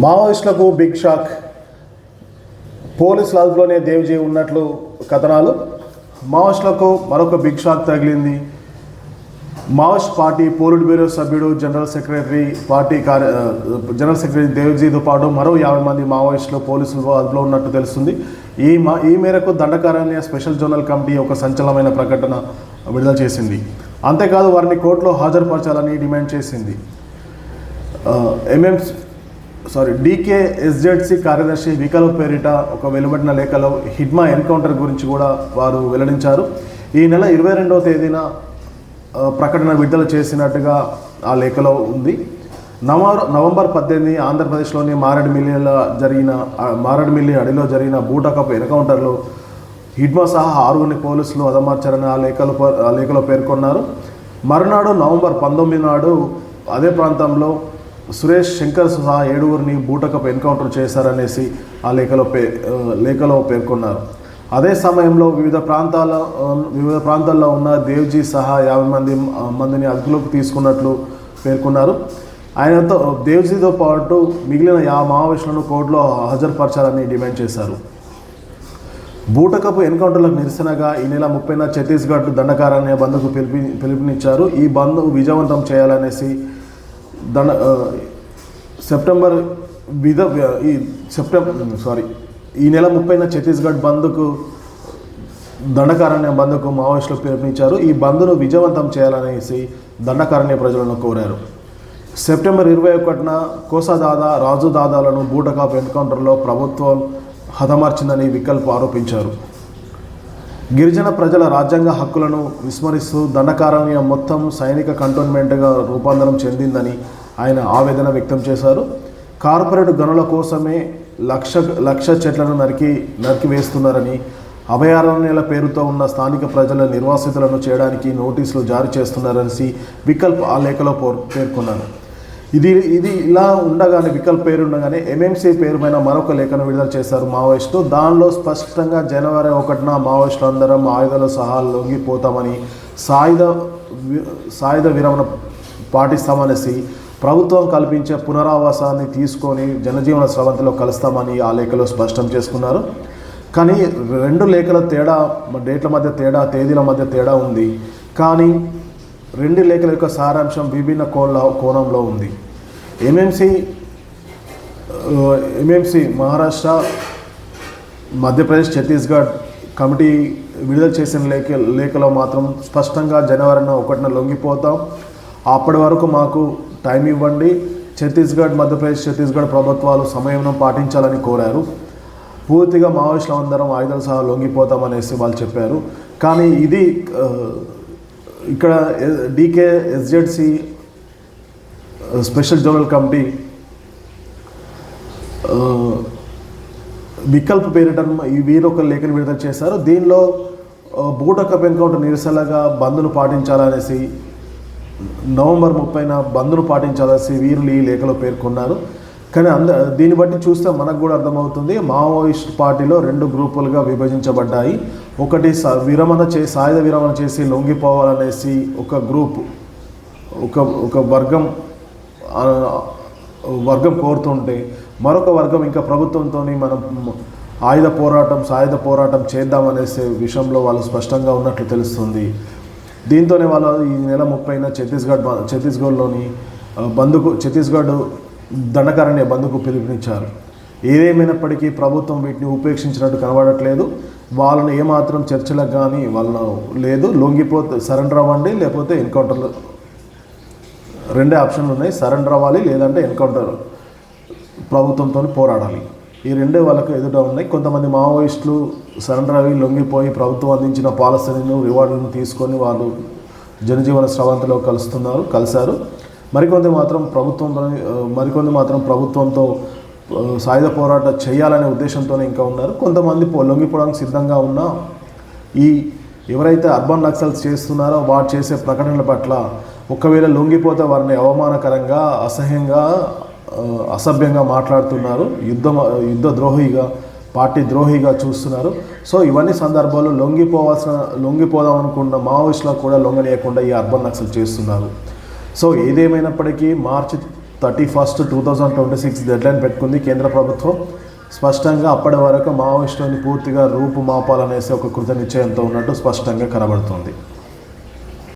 మావోయిస్టులకు big shock. పోలీసుల అదుపులోనే దేవ్జీ ఉన్నట్లు కథనాలు. మావోయిస్టులకు మరొక బిగ్ షాక్ తగిలింది. మావోయిస్ట్ పార్టీ పోలిట్ బ్యూరో సభ్యుడు జనరల్ సెక్రటరీ పార్టీ కార్య జనరల్ సెక్రటరీ దేవ్జీతో పాటు మరో యాభై మంది మావోయిస్టులు పోలీసులు అదుపులో ఉన్నట్టు తెలుస్తుంది. ఈ మా ఈ మేరకు దండకారణ్య స్పెషల్ జోనల్ కమిటీ ఒక సంచలనమైన ప్రకటన విడుదల చేసింది. అంతేకాదు వారిని కోర్టులో హాజరుపరచాలని డిమాండ్ చేసింది. ఎంఎం సారీ డీకే ఎస్జెడ్సి కార్యదర్శి వికల పేరిట ఒక వెలువడిన లేఖలో హిడ్మా ఎన్కౌంటర్ గురించి కూడా వారు వెల్లడించారు. ఈ నెల ఇరవై రెండవ తేదీన ప్రకటన విడుదల చేసినట్టుగా ఆ లేఖలో ఉంది. నవంబర్ నవంబర్ పద్దెనిమిది ఆంధ్రప్రదేశ్లోని మారేడుమిల్లిలో జరిగిన మారేడుమిల్లి అడిలో జరిగిన బూటకప్ ఎన్కౌంటర్లో హిడ్మా సహా ఆరుగురిని పోలీసులు అదమార్చారని ఆ లేఖలో ఆ లేఖలో పేర్కొన్నారు. మరునాడు నవంబర్ పంతొమ్మిది నాడు అదే ప్రాంతంలో సురేష్ శంకర్ సహా ఏడుగురిని బూటకపు ఎన్కౌంటర్ చేశారనేసి ఆ లేఖలో పే లేఖలో పేర్కొన్నారు. అదే సమయంలో వివిధ ప్రాంతాల వివిధ ప్రాంతాల్లో ఉన్న దేవ్జీ సహా యాభై మంది మందిని అదుపులోకి తీసుకున్నట్లు పేర్కొన్నారు. ఆయనతో దేవ్జీతో పాటు మిగిలిన యా మావోయిస్టులను కోర్టులో హాజరుపరచాలని డిమాండ్ చేశారు. బూటకపు ఎన్కౌంటర్లకు నిరసనగా ఈ నెల ముప్పైన ఛత్తీస్గఢ్ దండకారణ్య బంద్కు పిలిపి పిలుపునిచ్చారు. ఈ బంద్ విజయవంతం చేయాలనేసి దండ సెప్టెంబర్ విధ ఈ సెప్టెంబర్ సారీ ఈ నెల ముప్పైన ఛత్తీస్గఢ్ బంద్కు దండకారణ్య బంద్కు మావోయిస్టులు పిలుపునిచ్చారు. ఈ బంద్ను విజయవంతం చేయాలనేసి దండకారణ్య ప్రజలను కోరారు. సెప్టెంబర్ ఇరవై ఒకటిన కోసాదాదా రాజు దాదాలను బూటకాప్ ఎన్కౌంటర్లో ప్రభుత్వం హతమార్చిందని వికల్ప్ ఆరోపించారు. గిరిజన ప్రజల రాజ్యాంగ హక్కులను విస్మరిస్తూ దండకారణ్య మొత్తం సైనిక కంటోన్మెంట్గా రూపాంతరం చెందిందని ఆయన ఆవేదన వ్యక్తం చేశారు. కార్పొరేట్ గనుల కోసమే లక్ష లక్ష చెట్లను నరికి నరికివేస్తున్నారని అభయారణ్యాల పేరుతో ఉన్న స్థానిక ప్రజల నిర్వాసితులను చేయడానికి నోటీసులు జారీ చేస్తున్నారని వికల్ప్ ఆ లేఖలో పేర్కొన్నారు. ఇది ఇది ఇలా ఉండగానే వికల్ప్ పేరు ఉండగానే ఎంఎంసీ పేరు పైన మరొక లేఖను విడుదల చేశారు మావోయిస్టు. దానిలో స్పష్టంగా జనవరి ఒకటిన మావోయిస్టులు అందరం ఆయుధాల సహా లొంగిపోతామని సాయుధ సాయుధ విరమణ పాటిస్తామనేసి ప్రభుత్వం కల్పించే పునరావాసాన్ని తీసుకొని జనజీవన స్రవంతిలో కలుస్తామని ఆ లేఖలో స్పష్టం చేసుకున్నారు. కానీ రెండు లేఖల తేడా డేట్ల మధ్య తేడా తేదీల మధ్య తేడా ఉంది. కానీ రెండు లేఖల యొక్క సారాంశం విభిన్న కోణంలో కోణంలో ఉంది. MMC MMC uh, Maharashtra Madhya Pradesh Chhattisgarh committee విడుదల చేసిన లేఖ లేఖలో మాత్రం స్పష్టంగా జనవరిన ఒకటిన లొంగిపోతాం. అప్పటి వరకు మాకు టైం ఇవ్వండి. ఛత్తీస్గఢ్ మధ్యప్రదేశ్ ఛత్తీస్గఢ్ ప్రభుత్వాలు సంయమనం పాటించాలని కోరారు. పూర్తిగా మావోయిస్టులు అందరం ఆయుధాలు సహా లొంగిపోతామనేసి వాళ్ళు చెప్పారు. కానీ ఇది uh, ఇక్కడ DK SZC special zonal committee Vikalp Vikalp పేరిట ఈ వీరు ఒక లేఖను విడుదల చేశారు. దీనిలో బూటకప్ ఎన్కౌంటర్ నిరసనగా బంద్ను పాటించాలనేసి నవంబర్ ముప్పైన బంద్ను పాటించాలనేసి వీరులు ఈ లేఖలో పేర్కొన్నారు. కానీ అంద దీన్ని బట్టి చూస్తే మనకు కూడా అర్థమవుతుంది మావోయిస్ట్ పార్టీలో రెండు గ్రూపులుగా విభజించబడ్డాయి. ఒకటి స- విరమణ చే సాయుధ విరమణ చేసి లొంగిపోవాలనేసి ఒక గ్రూప్ ఒక ఒక వర్గం వర్గం కోరుతుంటే మరొక వర్గం ఇంకా ప్రభుత్వంతో మనం ఆయుధ పోరాటం సాయుధ పోరాటం చేద్దామనేసే విషయంలో వాళ్ళు స్పష్టంగా ఉన్నట్లు తెలుస్తుంది. దీంతోనే వాళ్ళు ఈ నెల ముప్పైన ఛత్తీస్గఢ్ ఛత్తీస్గఢ్లోని బంధుకు ఛత్తీస్గఢ్ దండకారణ్య బంధుకు పిలుపునిచ్చారు. ఏదేమైనప్పటికీ ప్రభుత్వం వీటిని ఉపేక్షించినట్టు కనబడట్లేదు. వాళ్ళని ఏమాత్రం చర్చలకు కానీ వాళ్ళను లేదు. లొంగిపోతే సరెండర్ అవ్వండి లేకపోతే ఎన్కౌంటర్లు రెండే ఆప్షన్లు ఉన్నాయి. సరెండర్ అవ్వాలి లేదంటే ఎన్కౌంటర్ ప్రభుత్వంతో పోరాడాలి. ఈ రెండే వాళ్ళకు ఎదుట ఉన్నాయి. కొంతమంది మావోయిస్టులు సరెండర్ అవి లొంగిపోయి ప్రభుత్వం అందించిన పాలసీలను రివార్డులను తీసుకొని వాళ్ళు జనజీవన స్రవంతిలో కలుస్తున్నారు కలిశారు. మరికొంది మాత్రం ప్రభుత్వంతో మరికొంది మాత్రం ప్రభుత్వంతో సాయుధ పోరాటం చేయాలనే ఉద్దేశంతోనే ఇంకా ఉన్నారు. కొంతమంది పో- లొంగిపోవడానికి సిద్ధంగా ఉన్న ఈ ఎవరైతే అర్బన్ నక్సల్స్ చేస్తున్నారో వారు చేసే ప్రకటనల పట్ల ఒకవేళ లొంగిపోతే వారిని అవమానకరంగా అసహ్యంగా అసభ్యంగా మాట్లాడుతున్నారు. యుద్ధ యుద్ధ ద్రోహిగా పార్టీ ద్రోహిగా చూస్తున్నారు. సో ఇవన్నీ సందర్భాల్లో లొంగిపోవాల్సిన లొంగిపోదాం అనుకున్న మావోయిస్టులకు కూడా లొంగనీయకుండా ఈ అర్బన్ నక్సల్ చేస్తున్నారు. సో ఏదేమైనప్పటికీ March thirty first two thousand twenty six deadline పెట్టుకుంది కేంద్ర ప్రభుత్వం. స్పష్టంగా అప్పటి వరకు మావోయిస్టులను పూర్తిగా రూపు మాపాలనేసి ఒక కృత నిశ్చయంతో ఉన్నట్టు స్పష్టంగా కనబడుతుంది.